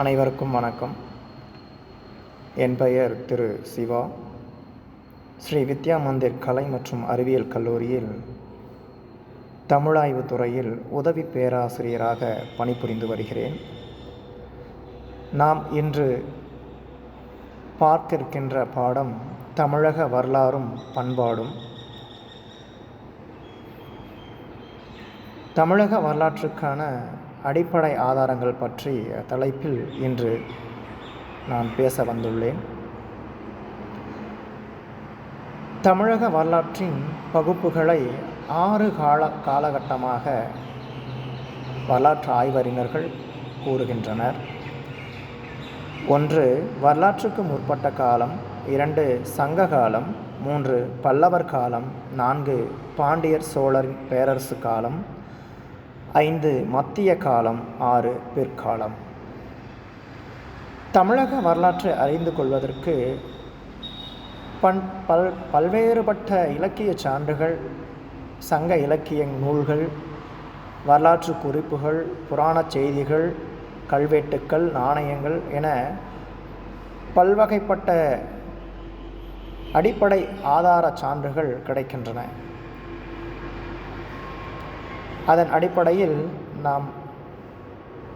அனைவருக்கும் வணக்கம். என் பெயர் திரு சிவா. ஸ்ரீ வித்யா மந்திர் கலை மற்றும் அறிவியல் கல்லூரியில் தமிழாய்வு துறையில் உதவி பேராசிரியராக பணிபுரிந்து வருகிறேன். நாம் இன்று பார்க்கிருக்கின்ற பாடம் தமிழக வரலாறும் பண்பாடும். தமிழக வரலாற்றுக்கான அடிப்படை ஆதாரங்கள் பற்றிய தலைப்பில் இன்று நான் பேச வந்துள்ளேன். தமிழக வரலாற்றின் பகுப்புகளை ஆறு கால காலகட்டமாக வரலாற்று ஆய்வறிஞர்கள் கூறுகின்றனர். ஒன்று வரலாற்றுக்கு முற்பட்ட காலம். இரண்டு சங்க காலம். மூன்று பல்லவர் காலம். நான்கு பாண்டியர் சோழரின் பேரரசு காலம். ஐந்து மத்திய காலம் ஆறு பிற்காலம். தமிழக வரலாற்றை அறிந்து கொள்வதற்கு பன் பல் பல்வேறுபட்ட இலக்கிய சான்றுகள் சங்க இலக்கிய நூல்கள் வரலாற்று குறிப்புகள் புராணச் செய்திகள் கல்வெட்டுக்கள் நாணயங்கள் என பல்வகைப்பட்ட அடிப்படை ஆதார சான்றுகள் கிடைக்கின்றன. அதன் அடிப்படையில் நாம்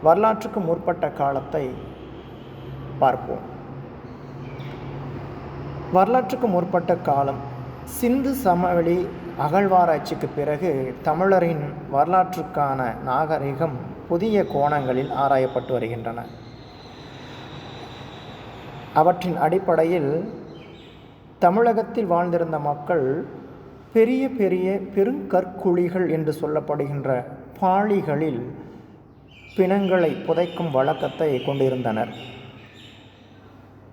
வரலாற்றுக்கு முற்பட்ட காலத்தை பார்ப்போம். வரலாற்றுக்கு முற்பட்ட காலம் சிந்து சமவெளி அகழ்வாராய்ச்சிக்கு பிறகு தமிழரின் வரலாற்றுக்கான நாகரிகம் புதிய கோணங்களில் ஆராயப்பட்டு வருகின்றன. அவற்றின் அடிப்படையில் தமிழகத்தில் வாழ்ந்திருந்த மக்கள் பெரிய பெரிய பெருங்கற்குழிகள் என்று சொல்லப்படுகின்ற பாளிகளில் பிணங்களை புதைக்கும் வழக்கத்தை கொண்டிருந்தனர்.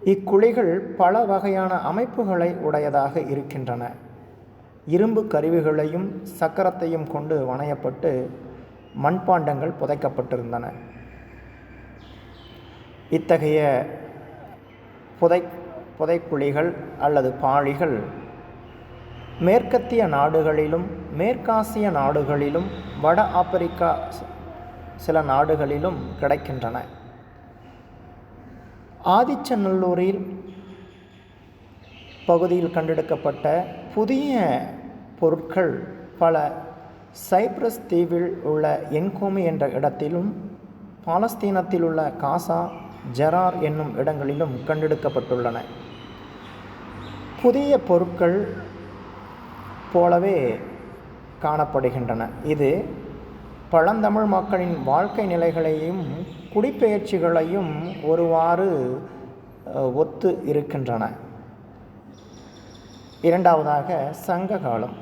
இக்குழிகள் பல வகையான அமைப்புகளை உடையதாக இருக்கின்றன. இரும்பு கருவிகளையும் சக்கரத்தையும் கொண்டு வணையப்பட்டு மண்பாண்டங்கள் புதைக்கப்பட்டிருந்தன. இத்தகைய புதை புதைக்குழிகள் அல்லது பாழிகள் மேற்கத்திய நாடுகளிலும் மேற்காசிய நாடுகளிலும் வட ஆப்பிரிக்கா சில நாடுகளிலும் கிடைக்கின்றன. ஆதிச்சநல்லூரில் பகுதியில் கண்டெடுக்கப்பட்ட புதிய பொருட்கள் பல சைப்ரஸ் தீவில் உள்ள என்கோமி என்ற இடத்திலும் பாலஸ்தீனத்தில் உள்ள காசா ஜெரார் என்னும் இடங்களிலும் கண்டெடுக்கப்பட்டுள்ளன. புதிய பொருட்கள் போலவே காணப்படுகின்றன. இது பழந்தமிழ் மக்களின் வாழ்க்கை நிலைகளையும் குடிப்பெயர்ச்சிகளையும் ஒருவாறு ஒத்து இருக்கின்றன. இரண்டாவதாக சங்க காலம்.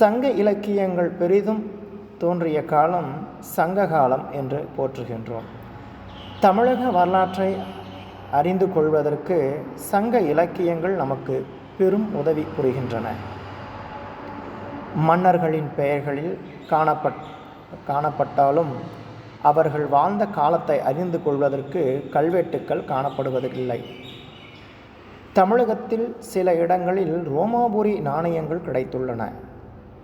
சங்க இலக்கியங்கள் பெரிதும் தோன்றிய காலம் சங்க காலம் என்று போற்றுகின்றோம். தமிழக வரலாற்றை அறிந்து கொள்வதற்கு சங்க இலக்கியங்கள் நமக்கு பெரும் உதவி புரிகின்றன. மன்னர்களின் பெயர்களில் காணப்பட் காணப்பட்டாலும் அவர்கள் வாழ்ந்த காலத்தை அறிந்து கொள்வதற்கு கல்வெட்டுக்கள் காணப்படுவதில்லை. தமிழகத்தில் சில இடங்களில் ரோமாபுரி நாணயங்கள் கிடைத்துள்ளன.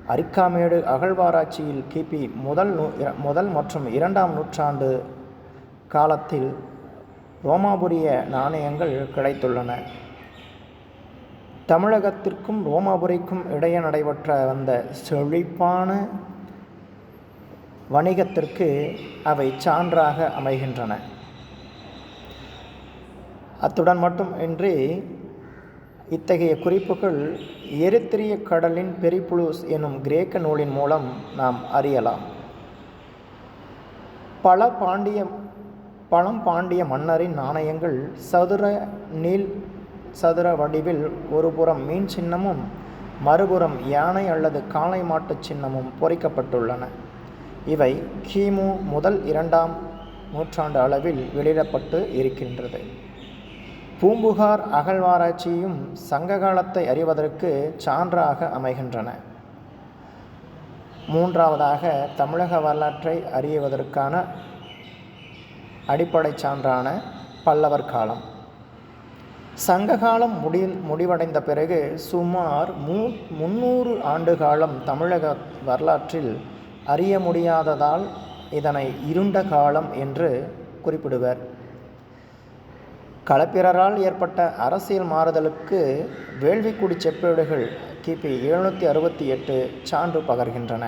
அரிக்காமேடு அகழ்வாராய்ச்சியில் கிபி முதல் நூ முதல் மற்றும் இரண்டாம் நூற்றாண்டு காலத்தில் ரோமாபுரிய நாணயங்கள் கிடைத்துள்ளன. தமிழகத்திற்கும் ரோமாபுரிக்கும் இடையே நடைபெற்ற வந்த செழிப்பான வணிகத்திற்கு அவை சான்றாக அமைகின்றன. அத்துடன் மட்டுமின்றி இத்தகைய குறிப்புகள் எரித்திரிய கடலின் பெரிப்புளூஸ் எனும் கிரேக்க நூலின் மூலம் நாம் அறியலாம். பல பாண்டிய பழம் பாண்டிய மன்னரின் நாணயங்கள் சதுர நீள் சதுர வடிவில் ஒருபுறம் மீன் சின்னமும் மறுபுறம் யானை அல்லது காளை மாட்டு சின்னமும் பொறிக்கப்பட்டுள்ளன. இவை கிமு முதல் இரண்டாம் நூற்றாண்டு அளவில் வெளியிடப்பட்டு இருக்கின்றது. பூம்புகார் அகழ்வாராய்ச்சியும் சங்க காலத்தை அறிவதற்கு சான்றாக அமைகின்றன. மூன்றாவதாக தமிழக வரலாற்றை அறிவதற்கான அடிப்படை சான்றான பல்லவர் காலம். சங்ககாலம் முடி முடிவடைந்த பிறகு சுமார் மூ முந்நூறு ஆண்டு காலம் தமிழக வரலாற்றில் அறிய முடியாததால் இதனை இருண்ட காலம் என்று குறிப்பிடுவர். களப்பிரரால் ஏற்பட்ட அரசியல் மாறுதலுக்கு வேள்விக்குடி செப்பேடுகள் கிபி எழுநூற்றி அறுபத்தி எட்டு சான்று பகர்கின்றன.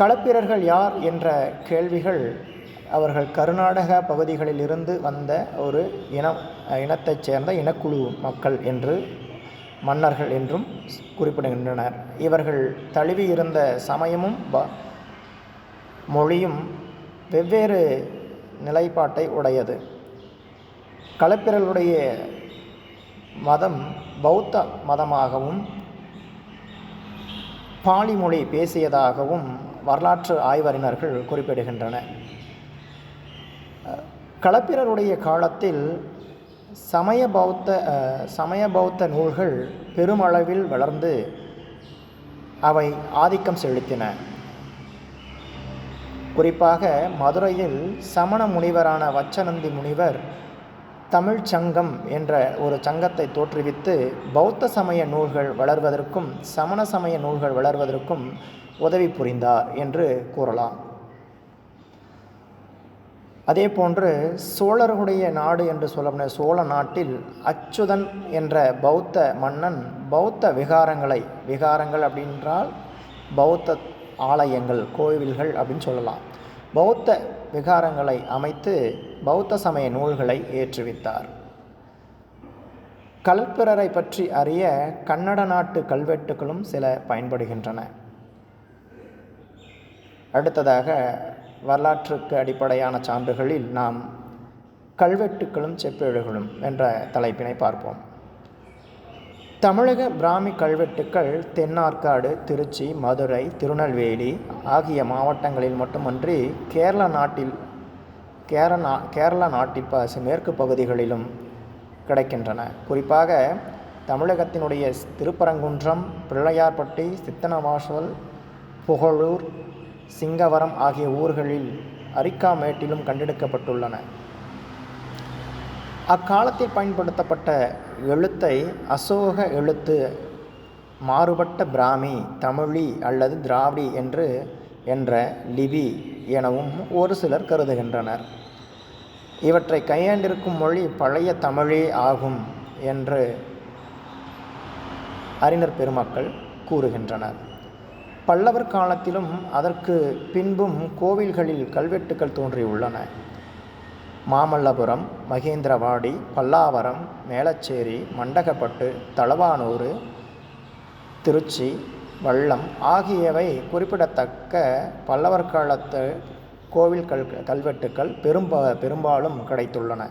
களப்பிரர்கள் யார் என்ற கேள்விகள் அவர்கள் கர்நாடக பகுதிகளிலிருந்து வந்த ஒரு இனம் இனத்தைச் சேர்ந்த இனக்குழு மக்கள் என்று மன்னர்கள் என்றும் குறிப்பிடுகின்றனர். இவர்கள் தழுவியிருந்த சமயமும் ப மொழியும் வெவ்வேறு நிலைப்பாட்டை உடையது. களப்பிரர்களுடைய மதம் பௌத்த மதமாகவும் பாலி மொழி பேசியதாகவும் வரலாற்று ஆய்வறிஞர்கள் குறிப்பிடுகின்றன களப்பிரருடைய காலத்தில் சமய பௌத்த சமய பௌத்த நூல்கள் பெருமளவில் வளர்ந்து அவை ஆதிக்கம் செலுத்தின. குறிப்பாக மதுரையில் சமண முனிவரான வச்சநந்தி முனிவர் தமிழ் சங்கம் என்ற ஒரு சங்கத்தை தோற்றுவித்து பௌத்த சமய நூல்கள் வளர்வதற்கும் சமண சமய நூல்கள் வளர்வதற்கும் உதவி புரிந்தார் என்று கூறலாம். அதே போன்று சோழர்களுடைய நாடு என்று சொல்லப்பட்ட சோழ நாட்டில் அச்சுதன் என்ற பௌத்த மன்னன் பௌத்த விகாரங்களை விகாரங்கள் அப்படின்றால் பௌத்த ஆலயங்கள் கோவில்கள் அப்படின்னு சொல்லலாம். பௌத்த விகாரங்களை அமைத்து பௌத்த சமய நூல்களை ஏற்றுவித்தார். கல்பிரரை பற்றி அறிய கன்னட நாட்டு கல்வெட்டுகளும் சில பயன்படுகின்றன. அடுத்ததாக வரலாற்றுக்கு அடிப்படையான சான்றுகளில் நாம் கல்வெட்டுக்களும் செப்பேடுகளும் என்ற தலைப்பினை பார்ப்போம். தமிழக பிராமி கல்வெட்டுக்கள் தென்னார்காடு திருச்சி மதுரை திருநெல்வேலி ஆகிய மாவட்டங்களில் மட்டுமன்றி கேரள நாட்டில் கேரளா கேரள நாட்டில் ப மேற்கு பகுதிகளிலும் கிடைக்கின்றன. குறிப்பாக தமிழகத்தினுடைய திருப்பரங்குன்றம் பிள்ளையார்பட்டி சித்தனவாசல் புகழூர் சிங்கவரம் ஆகிய ஊர்களில் அரிக்காமேட்டிலும் கண்டெடுக்கப்பட்டுள்ளன. அக்காலத்தில் பயன்படுத்தப்பட்ட எழுத்தை அசோக எழுத்து மாறுபட்ட பிராமி தமிழி அல்லது திராவிடி என்று என்ற லிபி எனவும் ஒரு சிலர் கருதுகின்றனர். இவற்றை கையாண்டிருக்கும் மொழி பழைய தமிழே ஆகும் என்று அறிஞர் பெருமக்கள் கூறுகின்றனர். பல்லவர் காலத்திலும் அதற்கு பின்பும் கோவில்களில் கல்வெட்டுக்கள் தோன்றியுள்ளன. மாமல்லபுரம் மகேந்திரவாடி பல்லாவரம் மேலச்சேரி மண்டகப்பட்டு தளவானூர் திருச்சி வள்ளம் ஆகியவை குறிப்பிடத்தக்க பல்லவர் காலத்து கோவில் கல் கல்வெட்டுக்கள் பெரும்பா பெரும்பாலும் கிடைத்துள்ளன.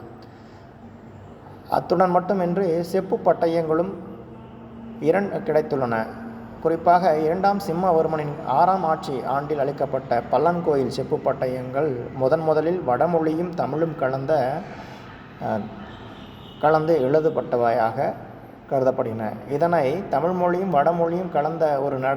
அத்துடன் மட்டுமின்றி செப்பு பட்டயங்களும் இரண் கிடைத்துள்ளன. குறிப்பாக இரண்டாம் சிம்மவர்மனின் ஆறாம் ஆட்சி ஆண்டில் அளிக்கப்பட்ட பல்லன்கோயில் செப்பு பட்டயங்கள் முதன் முதலில் வடமொழியும் தமிழும் கலந்த கலந்து எழுதப்பட்டவையாக கருதப்படுகின்றன. இதனை தமிழ் மொழியும் வடமொழியும் கலந்த ஒரு நட